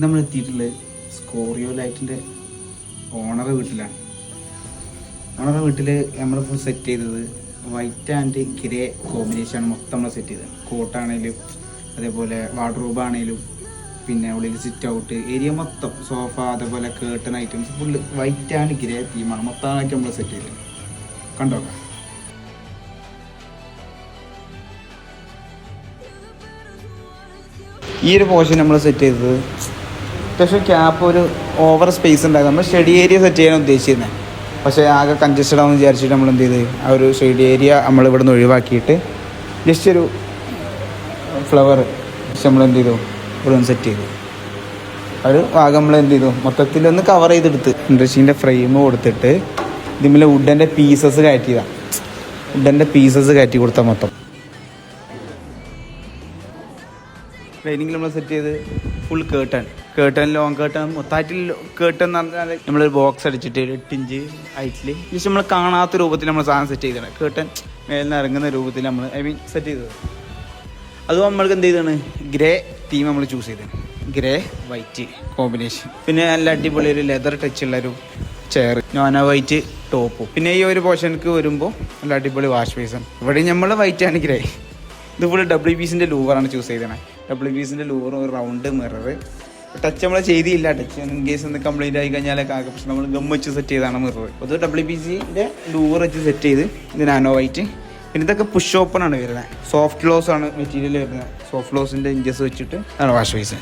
നമ്മൾ എത്തിയിട്ടുള്ളത് സ്കോറിയോ ലൈറ്റിന്റെ ഓണറെ വീട്ടിലാണ്. ഓണറെ വീട്ടിൽ നമ്മളിപ്പോൾ സെറ്റ് ചെയ്തത് വൈറ്റ് ആൻഡ് ഗ്രേ കോമ്പിനേഷനാണ് മൊത്തം നമ്മൾ സെറ്റ് ചെയ്തത്. കോട്ടാണേലും അതേപോലെ വാർഡ്രോബ് ആണേലും പിന്നെ ഉള്ളിൽ സിറ്റ് ഔട്ട് ഏരിയ മൊത്തം സോഫ അതേപോലെ curtain items full white and grey തീമാണ് മൊത്തമായിട്ട് നമ്മൾ സെറ്റ് ചെയ്തത്. കണ്ടോക്കാം ഈ ഒരു പോർഷൻ നമ്മൾ സെറ്റ് ചെയ്തത് അത്യാവശ്യം ക്യാപ്പ് ഒരു ഓവർ സ്പേസ് ഉണ്ടായിരുന്നു. നമ്മൾ ഷെഡി ഏരിയ സെറ്റ് ചെയ്യാൻ ഉദ്ദേശിച്ചിരുന്നത് പക്ഷേ ആകെ കൺജസ്റ്റഡ് ആവുമെന്ന് വിചാരിച്ചിട്ട് നമ്മൾ എന്ത് ചെയ്ത് ആ ഒരു ഷെഡി ഏരിയ നമ്മൾ ഇവിടെ നിന്ന് ഒഴിവാക്കിയിട്ട് ജസ്റ്റ് ഒരു ഫ്ലവർ നമ്മൾ എന്ത് ചെയ്തു ഇവിടെ ഒന്ന് സെറ്റ് ചെയ്തു. ഒരു ഭാഗം നമ്മൾ എന്ത് ചെയ്തു മൊത്തത്തിൽ ഒന്ന് കവർ ചെയ്തെടുത്ത്. ഇൻഡസ്ട്രീന്റെ ഫ്രെയിം കൊടുത്തിട്ട് ഇതിന്മേലെ വുഡന്റെ പീസസ് കയറ്റിയതാണ് വുഡന്റെ പീസസ് കയറ്റി കൊടുത്താൽ മൊത്തം. ഡൈനിങ്ങിൽ നമ്മൾ സെറ്റ് ചെയ്ത് ഫുൾ കേട്ടൺ കേട്ടൺ ലോങ് കേട്ടൺ മൊത്തമായിട്ട് കേട്ടൺ എന്ന് പറഞ്ഞാൽ നമ്മളൊരു ബോക്സ് അടിച്ചിട്ട് എട്ട് ഇഞ്ച് ഹൈറ്റിൽ ജസ്റ്റ് നമ്മൾ കാണാത്ത രൂപത്തിൽ നമ്മൾ സാധനം സെറ്റ് ചെയ്തതാണ്. കേട്ടൺ മേലിൽ നിന്ന് ഇറങ്ങുന്ന രൂപത്തിൽ നമ്മൾ ഐ മീൻ സെറ്റ് ചെയ്തത്. അതും നമ്മൾക്ക് എന്ത് ചെയ്താണ് ഗ്രേ തീം നമ്മൾ ചൂസ് ചെയ്തത് ഗ്രേ വൈറ്റ് കോമ്പിനേഷൻ പിന്നെ നല്ല അടിപൊളി ഒരു ലെതർ ടച്ച് ഉള്ള ഒരു ചെയർ നോന വൈറ്റ് ടോപ്പും പിന്നെ ഈ ഒരു പോർഷനിക്ക് വരുമ്പോൾ നല്ല അടിപൊളി വാഷ് ബേസും ഇവിടെ നമ്മൾ വൈറ്റ് ആണ് ഗ്രേ ഇതുപോലെ ഡബ്ല്യു പീസിന്റെ ലൂവറാണ് ചൂസ് ചെയ്തത് ഡബ്ല്യു പീസിന്റെ ലൂവർ ഒരു റൗണ്ട് മിറർ ടച്ച് നമ്മളെ ചെയ്തില്ല ടച്ച് ഇൻ കേസ് ഒന്ന് കംപ്ലീറ്റ് ആയി കഴിഞ്ഞാലൊക്കെ ആകെ പക്ഷെ നമ്മൾ ഗം വെച്ച് സെറ്റ് ചെയ്താണ് മിറർ അത് ഡബ്ല്യു പി സിന്റെ ഡൂർ വെച്ച് സെറ്റ് ചെയ്ത് ഇത് നാനോ വൈറ്റ് പിന്നെ ഇതൊക്കെ പുഷ് ഓപ്പൺ ആണ് വരുന്നത്. സോഫ്റ്റ് ലോസ് ആണ് മെറ്റീരിയൽ വരുന്നത്. സോഫ്റ്റ് ലോസിന്റെ ഇഞ്ചസ് വെച്ചിട്ട് ആണ് വാഷ് ബേസ്